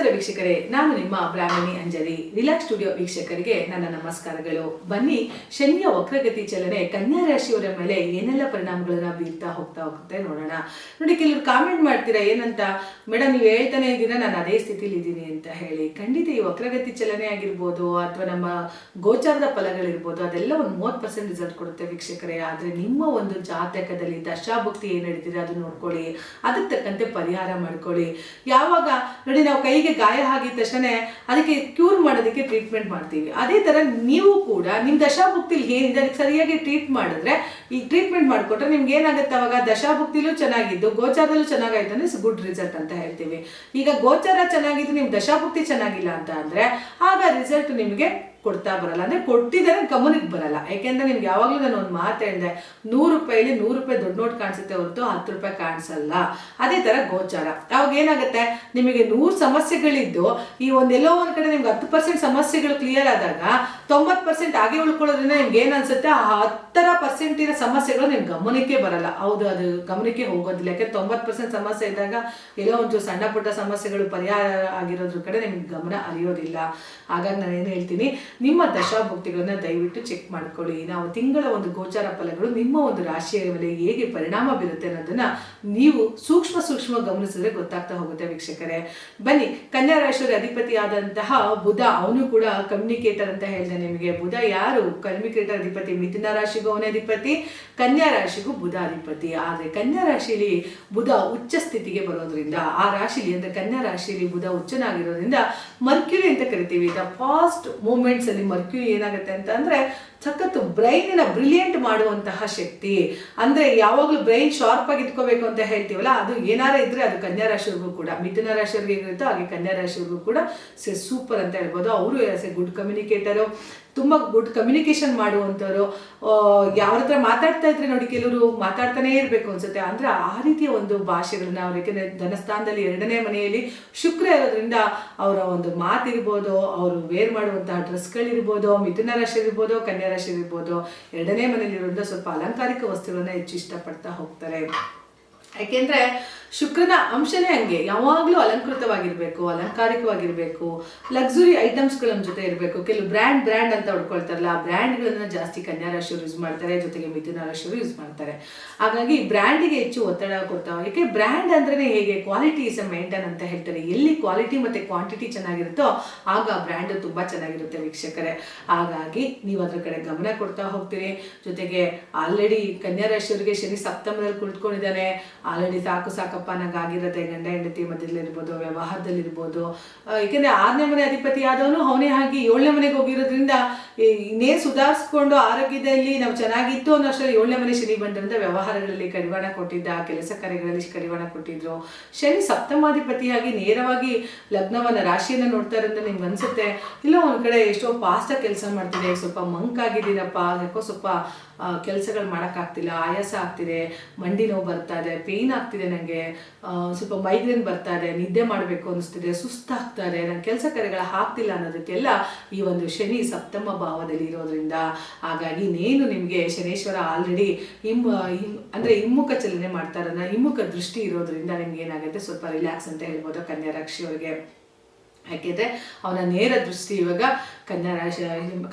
ನಮಸ್ಕಾರ ವೀಕ್ಷಕರೇ, ನಾನು ನಿಮ್ಮ ಬ್ರಾಹ್ಮಣಿ ಅಂಜಲಿ. ರಿಲ್ಯಾಕ್ಸ್ ಸ್ಟುಡಿಯೋ ವೀಕ್ಷಕರಿಗೆ ನನ್ನ ನಮಸ್ಕಾರಗಳು. ಬನ್ನಿ, ಶನಿಯ ವಕ್ರಗತಿ ಚಲನೆ ಕನ್ಯಾ ರಾಶಿಯವರ ಮೇಲೆ ಏನೆಲ್ಲ ಪರಿಣಾಮಗಳನ್ನ ಬೀರ್ತಾ ಹೋಗ್ತಾ ಹೋಗುತ್ತೆ ನೋಡೋಣ. ನೋಡಿ, ಕೆಲವರು ಕಾಮೆಂಟ್ ಮಾಡ್ತೀರಾ, ಏನಂತ? ಮೇಡಮ್, ನೀವು ಹೇಳ್ತಾನೆ ಇದ್ದೀರಾ, ನಾನು ಅದೇ ಸ್ಥಿತಿಲಿ ಇದ್ದೀನಿ ಅಂತ ಹೇಳಿ. ಖಂಡಿತ ಈ ವಕ್ರಗತಿ ಚಲನೆ ಆಗಿರ್ಬೋದು, ಅಥವಾ ನಮ್ಮ ಗೋಚಾರದ ಫಲಗಳಿರ್ಬೋದು, ಅದೆಲ್ಲ ಒಂದು ಮೂವತ್ತು ಪರ್ಸೆಂಟ್ ರಿಸಲ್ಟ್ ಕೊಡುತ್ತೆ ವೀಕ್ಷಕರೇ. ಆದರೆ ನಿಮ್ಮ ಒಂದು ಜಾತಕದಲ್ಲಿ ದಶಾಭಕ್ತಿ ಏನು ನಡೀತಿದೆ ಅದು ನೋಡ್ಕೊಳ್ಳಿ. ಅದಕ್ಕೆ ತಕ್ಕಂತೆ ಪರಿಹಾರ ಮಾಡ್ಕೊಳ್ಳಿ. ಯಾವಾಗ, ನೋಡಿ, ನಾವು ಕೈಗೆ ಗಾಯ ಆಗಿದ ತಕ್ಷಣ ಅದಕ್ಕೆ ಕ್ಯೂರ್ ಮಾಡೋದಕ್ಕೆ ಟ್ರೀಟ್ಮೆಂಟ್ ಮಾಡ್ತೀವಿ. ಅದೇ ಥರ ನೀವು ಕೂಡ ನಿಮ್ಮ ದಶಾಭುಕ್ತಿಲಿ ಏನಿದೆ ಅದಕ್ಕೆ ಸರಿಯಾಗಿ ಟ್ರೀಟ್ ಮಾಡಿದ್ರೆ, ಈ ಟ್ರೀಟ್ಮೆಂಟ್ ಮಾಡಿಕೊಟ್ರೆ ನಿಮ್ಗೆ ಏನಾಗುತ್ತೆ ಅವಾಗ? ದಶಾಭುಕ್ತಿಲೂ ಚೆನ್ನಾಗಿದ್ದು, ಗೋಚಾರದಲ್ಲೂ ಚೆನ್ನಾಗಾಯ್ತು ಅಂದ್ರೆ ಗುಡ್ ರಿಸಲ್ಟ್ ಅಂತ ಹೇಳ್ತೀವಿ. ಈಗ ಗೋಚಾರ ಚೆನ್ನಾಗಿದ್ದು ನಿಮ್ಮ ದಶಾಭುಕ್ತಿ ಚೆನ್ನಾಗಿಲ್ಲ ಅಂತ ಅಂದರೆ ಆಗ ರಿಸಲ್ಟ್ ನಿಮಗೆ ಕೊಡ್ತಾ ಬರಲ್ಲ. ಅಂದ್ರೆ ಕೊಟ್ಟಿದ್ದಾರೆ ಗಮನಕ್ಕೆ ಬರಲ್ಲ. ಯಾಕೆಂದ್ರೆ ನಿಮ್ಗೆ ಯಾವಾಗಲೂ ನಾನು ಒಂದು ಮಾತು ಹೇಳಿದೆ, ನೂರು ರೂಪಾಯಿಲಿ ನೂರು ರೂಪಾಯಿ ದೊಡ್ಡ ನೋಟ್ ಕಾಣಿಸುತ್ತೆ ಹೊರತು ಹತ್ತು ರೂಪಾಯಿ ಕಾಣಿಸಲ್ಲ. ಅದೇ ತರ ಗೋಚಾರ. ಅವಾಗ ಏನಾಗುತ್ತೆ, ನಿಮಗೆ ನೂರು ಸಮಸ್ಯೆಗಳಿದ್ದು, ಈ ಒಂದೆಲ್ಲೋ ಒಂದು ಕಡೆ ನಿಮ್ಗೆ ಹತ್ತು ಪರ್ಸೆಂಟ್ ಸಮಸ್ಯೆಗಳು ಕ್ಲಿಯರ್ ಆದಾಗ ತೊಂಬತ್ತು ಪರ್ಸೆಂಟ್ ಹಾಗೆ ಉಳ್ಕೊಳ್ಳೋದ್ರಿಂದ ನಿಮ್ಗೆ ಏನ್ ಅನ್ಸುತ್ತೆ ಆ ಹತ್ತರ ಪರ್ಸೆಂಟ್ ಇರೋ ಸಮಸ್ಯೆಗಳು ನಿಮ್ಗೆ ಗಮನಕ್ಕೆ ಬರಲ್ಲ. ಹೌದು, ಅದು ಗಮನಕ್ಕೆ ಹೋಗೋದಿಲ್ಲ. ಯಾಕೆ ತೊಂಬತ್ತು ಪರ್ಸೆಂಟ್ ಸಮಸ್ಯೆ ಇದ್ದಾಗ ಎಲ್ಲೋ ಒಂಚೂರು ಸಣ್ಣ ಪುಟ್ಟ ಸಮಸ್ಯೆಗಳು ಪರಿಹಾರ ಆಗಿರೋದ್ರ ಕಡೆ ನಿಮ್ಗೆ ಗಮನ ಅರಿಯೋದಿಲ್ಲ ಹಾಗಾಗಿ ನಾನು ಏನು ಹೇಳ್ತೀನಿ ನಿಮ್ಮ ದಶಾಭುಕ್ತಿಗಳನ್ನ ದಯವಿಟ್ಟು ಚೆಕ್ ಮಾಡ್ಕೊಳ್ಳಿ. ನಾವು ತಿಂಗಳ ಒಂದು ಗೋಚಾರ ಫಲಗಳು ನಿಮ್ಮ ಒಂದು ರಾಶಿಯ ಮೇಲೆ ಹೇಗೆ ಪರಿಣಾಮ ಬೀರುತ್ತೆ ಅನ್ನೋದನ್ನ ನೀವು ಸೂಕ್ಷ್ಮ ಸೂಕ್ಷ್ಮ ಗಮನಿಸಿದ್ರೆ ಗೊತ್ತಾಗ್ತಾ ಹೋಗುತ್ತೆ ವೀಕ್ಷಕರೇ. ಬನ್ನಿ, ಕನ್ಯಾ ರಾಶಿಯವರ ಅಧಿಪತಿ ಆದಂತಹ ಬುಧ, ಅವನು ಕೂಡ ಕಮ್ಯುನಿಕೇಟರ್ ಅಂತ ಹೇಳಿದೆ ನಿಮಗೆ. ಬುಧ ಯಾರು? ಕಮ್ಯುನಿಕೇಟರ್ ಅಧಿಪತಿ, ಮಿಥುನ ರಾಶಿಗೂ ಅವನೇ ಅಧಿಪತಿ, ಕನ್ಯಾ ರಾಶಿಗೂ ಬುಧ ಅಧಿಪತಿ. ಆದ್ರೆ ಕನ್ಯಾ ರಾಶಿಯಲ್ಲಿ ಬುಧ ಉಚ್ಚ ಸ್ಥಿತಿಗೆ ಬರೋದ್ರಿಂದ, ಆ ರಾಶಿಲಿ ಅಂದ್ರೆ ಕನ್ಯಾ ರಾಶಿಯಲ್ಲಿ ಬುಧ ಉಚ್ಚನಾಗಿರೋದ್ರಿಂದ ಮರ್ಕ್ಯುರಿ ಅಂತ ಕರಿತೀವಿ. ದ ಫಾಸ್ಟ್ ಮೂಮೆಂಟ್ಸ್ ಅಲ್ಲಿ ಮರ್ಕ್ಯೂ ಏನಾಗುತ್ತೆ ಅಂತ ಅಂದ್ರೆ ಸಖತ್ತು ಬ್ರೈನಿನ ಬ್ರಿಲಿಯಂಟ್ ಮಾಡುವಂತಹ ಶಕ್ತಿ. ಅಂದ್ರೆ ಯಾವಾಗಲೂ ಬ್ರೈನ್ ಶಾರ್ಪ್ ಆಗಿ ಇಟ್ಕೋಬೇಕು ಅಂತ ಹೇಳ್ತೀವಲ್ಲ, ಅದು ಏನಾರ ಇದ್ರೆ ಅದು ಕನ್ಯಾ ರಾಶಿಯವ್ರಿಗೂ ಕೂಡ. ಮಿಥುನ ರಾಶಿಯವ್ರಿಗೆ ಏನಿರುತ್ತೋ ಹಾಗೆ ಕನ್ಯಾ ರಾಶಿಯವ್ರಿಗೂ ಕೂಡ ಸೂಪರ್ ಅಂತ ಹೇಳ್ಬೋದು. ಅವರು ಗುಡ್ ಕಮ್ಯುನಿಕೇಟರು ತುಂಬ ಗುಡ್ ಕಮ್ಯುನಿಕೇಶನ್ ಮಾಡುವಂಥವ್ರು ಯಾರ ಹತ್ರ ಮಾತಾಡ್ತಾ ಇದ್ರೆ ನೋಡಿ ಕೆಲವರು ಮಾತಾಡ್ತಾನೇ ಇರಬೇಕು ಅನ್ಸುತ್ತೆ. ಅಂದ್ರೆ ಆ ರೀತಿಯ ಒಂದು ಭಾಷೆಗಳನ್ನ ಅವ್ರು, ಯಾಕೆಂದ್ರೆ ಧನಸ್ಥಾನದಲ್ಲಿ ಎರಡನೇ ಮನೆಯಲ್ಲಿ ಶುಕ್ರ ಇರೋದ್ರಿಂದ ಅವರ ಒಂದು ಮಾತಿರ್ಬೋದು ಅವರು ವೇರ್ ಮಾಡುವಂತಹ ಡ್ರೆಸ್ಗಳಿರ್ಬೋದು, ಮಿಥುನ ರಾಶಿ ಇರ್ಬೋದು, ಕನ್ಯಾ ರಾಶಿ ಇರ್ಬೋದು, ಎರಡನೇ ಮನೆಯಲ್ಲಿ ಇರೋದ್ರಿಂದ ಸ್ವಲ್ಪ ಅಲಂಕಾರಿಕ ವಸ್ತುಗಳನ್ನ ಹೆಚ್ಚು ಇಷ್ಟಪಡ್ತಾ ಹೋಗ್ತಾರೆ. ಯಾಕೆಂದ್ರೆ ಶುಕ್ರನ ಅಂಶನೇ ಹಂಗೆ. ಯಾವಾಗಲೂ ಅಲಂಕೃತವಾಗಿರ್ಬೇಕು, ಅಲಂಕಾರಿಕವಾಗಿರಬೇಕು ಲಕ್ಸುರಿ ಐಟಮ್ಸ್ಗಳ ನಮ್ಮ ಜೊತೆ ಇರಬೇಕು. ಕೆಲವು ಬ್ರ್ಯಾಂಡ್ ಬ್ರ್ಯಾಂಡ್ ಅಂತ ಹುಡ್ಕೊಳ್ತಾರಲ್ಲ, ಆ ಬ್ರ್ಯಾಂಡ್ಗಳನ್ನ ಜಾಸ್ತಿ ಕನ್ಯಾ ರಾಶಿಯವರು ಯೂಸ್ ಮಾಡ್ತಾರೆ, ಜೊತೆಗೆ ಮಿಥುನ ರಾಶಿಯವರು ಯೂಸ್ ಮಾಡ್ತಾರೆ. ಹಾಗಾಗಿ ಬ್ರ್ಯಾಂಡಿಗೆ ಹೆಚ್ಚು ಒತ್ತಡ ಕೊಡ್ತಾವೆ. ಯಾಕೆ ಬ್ರ್ಯಾಂಡ್ ಅಂದ್ರೆ ಹೇಗೆ? ಕ್ವಾಲಿಟಿ ಇಸ್ ಅ ಮೇಂಟೈನ್ ಅಂತ ಹೇಳ್ತಾರೆ. ಎಲ್ಲಿ ಕ್ವಾಲಿಟಿ ಮತ್ತೆ ಕ್ವಾಂಟಿಟಿ ಚೆನ್ನಾಗಿರುತ್ತೋ ಆಗ ಆ ಬ್ರ್ಯಾಂಡ್ ತುಂಬಾ ಚೆನ್ನಾಗಿರುತ್ತೆ ವೀಕ್ಷಕರೇ. ಹಾಗಾಗಿ ನೀವು ಅದ್ರ ಕಡೆ ಗಮನ ಕೊಡ್ತಾ ಹೋಗ್ತೀರಿ. ಜೊತೆಗೆ ಆಲ್ರೆಡಿ ಕನ್ಯಾ ರಾಶಿಯವರಿಗೆ ಶನಿ ಸಪ್ತಮದಲ್ಲಿ ಕುಳಿತುಕೊಂಡಿದ್ದಾನೆ. ಆಲ್ರೆಡಿ ಸಾಕು ಸಾಕಪ್ಪ ನಂಗೆ ಆಗಿರತ್ತೆ ಗಂಡ, ಹೆಂಡತಿ ಮಧ್ಯದಲ್ಲಿರ್ಬೋದು, ವ್ಯವಹಾರದಲ್ಲಿರ್ಬೋದು. ಏಕೆಂದ್ರೆ ಆರನೇ ಮನೆ ಅಧಿಪತಿ ಆದವನು ಅವನೇ ಆಗಿ ಏಳನೇ ಮನೆಗೆ ಹೋಗಿರೋದ್ರಿಂದ ಇನ್ನೇ ಸುಧಾರಿಸ್ಕೊಂಡು ಆರೋಗ್ಯದಲ್ಲಿ ನಾವು ಚೆನ್ನಾಗಿತ್ತು ಅನ್ನೋಷ್ಟರಲ್ಲಿ ಏಳನೇ ಮನೆ ಶನಿ ಬಂದ್ರಿಂದ ವ್ಯವಹಾರಗಳಲ್ಲಿ ಕಡಿವಾಣ ಕೊಟ್ಟಿದ್ದ, ಕೆಲಸ ಕಾರ್ಯಗಳಲ್ಲಿ ಕಡಿವಾಣ ಕೊಟ್ಟಿದ್ರು. ಶನಿ ಸಪ್ತಮಾಧಿಪತಿಯಾಗಿ ನೇರವಾಗಿ ಲಗ್ನವನ್ನ ರಾಶಿಯನ್ನ ನೋಡ್ತಾ ಅಂತ ನಿಮ್ಗೆ ಅನ್ಸುತ್ತೆ? ಇಲ್ಲ ಒಂದ್ ಕಡೆ ಎಷ್ಟೋ ಫಾಸ್ಟಾಗಿ ಕೆಲಸ ಮಾಡ್ತಿದೆ, ಸ್ವಲ್ಪ ಮಂಕ್ ಆಗಿದ್ದೀನಪ್ಪ ಯಾಕೋ ಸ್ವಲ್ಪ ಕೆಲಸಗಳು ಮಾಡೋಕ್ಕಾಗ್ತಿಲ್ಲ, ಆಯಾಸ ಆಗ್ತಿದೆ, ಮಂಡಿ ನೋವು ಬರ್ತಾ ಇದೆ ಪೇಯ್ನ್ ಆಗ್ತಿದೆ ನನಗೆ ಸ್ವಲ್ಪ ಮೈಗ್ರೇನ್ ಬರ್ತಾ ಇದೆ ನಿದ್ದೆ ಮಾಡಬೇಕು ಅನಿಸ್ತಿದೆ, ಸುಸ್ತಾಗ್ತಾರೆ ಇದೆ ನನ್ನ ಕೆಲಸ ಕಾರ್ಯಗಳ ಆಗ್ತಿಲ್ಲ ಅನ್ನೋದಕ್ಕೆಲ್ಲ ಈ ಒಂದು ಶನಿ ಸಪ್ತಮ ಭಾವದಲ್ಲಿ ಇರೋದ್ರಿಂದ ಹಾಗಾಗಿ ಇನ್ನೇನು ನಿಮಗೆ ಶನೇಶ್ವರ ಆಲ್ರೆಡಿ ಹಿಮ್ ಅಂದರೆ ಹಿಮ್ಮುಖ ಚಲನೆ ಮಾಡ್ತಾ ಹಿಮ್ಮುಖ ದೃಷ್ಟಿ ಇರೋದ್ರಿಂದ ನಿಮ್ಗೆ ಏನಾಗುತ್ತೆ? ಸ್ವಲ್ಪ ರಿಲ್ಯಾಕ್ಸ್ ಅಂತ ಹೇಳ್ಬೋದು ಕನ್ಯಾ ರಾಶಿಯವರಿಗೆ ಯಾಕೆಂದರೆ ಅವನ ನೇರ ದೃಷ್ಟಿ ಇವಾಗ ಕನ್ಯಾ ರಾಶಿ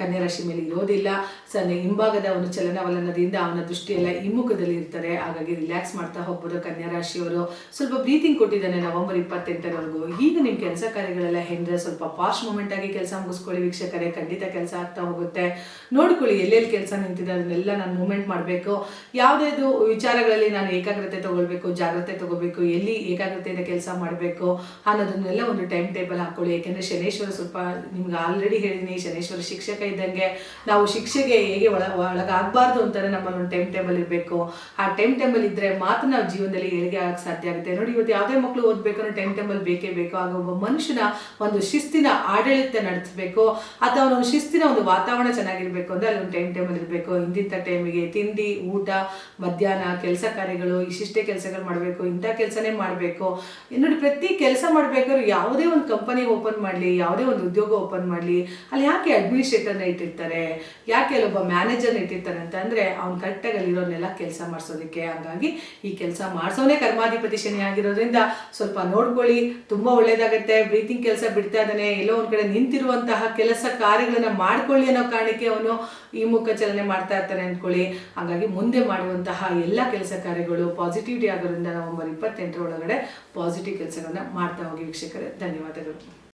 ಕನ್ಯಾ ರಾಶಿ ಮೇಲೆ ಇರೋದಿಲ್ಲ. ಸನ್ನೆ ಹಿಂಭಾಗದ ಒಂದು ಚಲನವಲನದಿಂದ ಅವನ ದೃಷ್ಟಿಯೆಲ್ಲ ಹಿಮ್ಮುಖದಲ್ಲಿ ಇರ್ತಾರೆ ಹಾಗಾಗಿ ರಿಲ್ಯಾಕ್ಸ್ ಮಾಡ್ತಾ ಹೋಗ್ಬೋದು ಕನ್ಯಾ ರಾಶಿಯವರು. ಸ್ವಲ್ಪ ಬ್ರೀತಿಂಗ್ ಕೊಟ್ಟಿದ್ದಾನೆ ನವೆಂಬರ್ ಇಪ್ಪತ್ತೆಂಟರವರೆಗೂ. ಈಗ ನಿಮ್ಮ ಕೆಲಸ ಕಾರ್ಯಗಳೆಲ್ಲ ಹೆಂಡ್ರೆ ಸ್ವಲ್ಪ ಫಾಸ್ಟ್ ಮೂಮೆಂಟ್ ಆಗಿ ಕೆಲಸ ಮುಗಿಸ್ಕೊಳ್ಳಿ ವೀಕ್ಷಕರೇ. ಖಂಡಿತ ಕೆಲಸ ಆಗ್ತಾ ಹೋಗುತ್ತೆ. ನೋಡ್ಕೊಳ್ಳಿ ಎಲ್ಲೆಲ್ಲಿ ಕೆಲಸ ನಿಂತಿದೆ, ಅದನ್ನೆಲ್ಲ ನಾನು ಮೂಮೆಂಟ್ ಮಾಡಬೇಕು. ಯಾವುದೇದು ವಿಚಾರಗಳಲ್ಲಿ ನಾನು ಏಕಾಗ್ರತೆ ತಗೊಳ್ಬೇಕು, ಜಾಗ್ರತೆ ತಗೋಬೇಕು ಎಲ್ಲಿ ಏಕಾಗ್ರತೆಯಿಂದ ಕೆಲಸ ಮಾಡಬೇಕು ಅನ್ನೋದನ್ನೆಲ್ಲ ಒಂದು ಟೈಮ್ ಟೇಬಲ್ ಹಾಕೊಳ್ಳಿ. ಯಾಕೆಂದ್ರೆ ಶನೇಶ್ವರ ಸ್ವಲ್ಪ ನಿಮ್ಗೆ ಆಲ್ರೆಡಿ ಹೇಳಿದ್ದೀನಿ ಶನೇಶ್ವರ ಶಿಕ್ಷಕ ಇದ್ದಂಗೆ ನಾವು ಶಿಕ್ಷೆಗೆ ಹೇಗೆ ಒಳ, ಒಳಗಾಗಬಾರ್ದು ಅಂತಾನೆ ನಮ್ಮಲ್ಲಿ ಒಂದು ಟೈಮ್ ಟೇಬಲ್ ಇರಬೇಕು. ಆ ಟೈಮ್ ಟೇಬಲ್ ಇದ್ರೆ ಮಾತ್ರ ನಾವು ಜೀವನದಲ್ಲಿ ಏಳಿಗೆ ಆಗಕ್ಕೆ ಸಾಧ್ಯ ಆಗುತ್ತೆ. ನೋಡಿ, ಇವತ್ತು ಯಾವುದೇ ಮಕ್ಕಳು ಓದಬೇಕು ಅನ್ನೋ ಟೈಮ್ ಟೇಬಲ್ ಬೇಕೇ ಬೇಕು. ಆಗ ಒಬ್ಬ ಮನುಷ್ಯನ ಒಂದು ಶಿಸ್ತಿನ ಆಡಳಿತ ನಡೆಸಬೇಕು. ಅಥವಾ ಒಂದು ಶಿಸ್ತಿನ ಒಂದು ವಾತಾವರಣ ಚೆನ್ನಾಗಿರ್ಬೇಕು ಅಂದ್ರೆ ಅಲ್ಲಿ ಒಂದು ಟೈಮ್ ಟೇಬಲ್ ಇರಬೇಕು. ಇಂದಿಂಥ ಟೈಮಿಗೆ ತಿಂಡಿ, ಊಟ, ಮಧ್ಯಾಹ್ನ, ಕೆಲಸ ಕಾರ್ಯಗಳು ಇಷ್ಟಿಷ್ಟೇ ಕೆಲಸಗಳು ಮಾಡಬೇಕು, ಇಂಥ ಕೆಲಸನೇ ಮಾಡಬೇಕು. ನೋಡಿ, ಪ್ರತಿ ಕೆಲಸ ಮಾಡಬೇಕಾದ್ರೂ ಯಾವುದೇ ಒಂದು ಕಂಪನಿ ಓಪನ್ ಮಾಡಲಿ, ಯಾವುದೇ ಒಂದು ಉದ್ಯೋಗ ಓಪನ್ ಮಾಡಲಿ ಅಲ್ಲಿ ಯಾಕೆ ಅಡ್ಮಿನಿಸ್ಟ್ರೇಟರ್ನ ಇಟ್ಟಿರ್ತಾರೆ? ಯಾಕೆ ಅಲ್ಲೊಬ್ಬ ಮ್ಯಾನೇಜರ್ನ ಇಟ್ಟಿರ್ತಾರೆ ಅಂತ ಅಂದರೆ ಅವ್ನು ಕರೆಕ್ಟಾಗಿ ಅಲ್ಲಿರೋನೆಲ್ಲ ಕೆಲಸ ಮಾಡಿಸೋದಕ್ಕೆ. ಹಂಗಾಗಿ ಈ ಕೆಲಸ ಮಾಡಿಸೋನೇ ಕರ್ಮಾಧಿಪತಿ ಶನಿ ಆಗಿರೋದ್ರಿಂದ ಸ್ವಲ್ಪ ನೋಡ್ಕೊಳ್ಳಿ, ತುಂಬ ಒಳ್ಳೇದಾಗುತ್ತೆ ಬ್ರೀತಿಂಗ್ ಕೆಲಸ ಬಿಡ್ತಾ ಇದ್ದಾನೆ, ಎಲ್ಲೋ ಒಂದು ಕಡೆ ನಿಂತಿರುವಂತಹ ಕೆಲಸ ಕಾರ್ಯಗಳನ್ನ ಮಾಡ್ಕೊಳ್ಳಿ ಅನ್ನೋ ಕಾರಣಕ್ಕೆ ಅವನು ಈ ಮುಖ ಚಲನೆ ಮಾಡ್ತಾ ಇರ್ತಾನೆ ಅಂದ್ಕೊಳ್ಳಿ. ಹಾಗಾಗಿ ಮುಂದೆ ಮಾಡುವಂತಹ ಎಲ್ಲ ಕೆಲಸ ಕಾರ್ಯಗಳು ಪಾಸಿಟಿವಿಟಿ ಆಗೋದ್ರಿಂದ ನವೆಂಬರ್ ಇಪ್ಪತ್ತೆಂಟರ ಒಳಗಡೆ ಪಾಸಿಟಿವ್ ಕೆಲಸಗಳನ್ನ ಮಾಡ್ತಾ ಹೋಗಿ ವೀಕ್ಷಕರೇ. ಧನ್ಯವಾದಗಳು.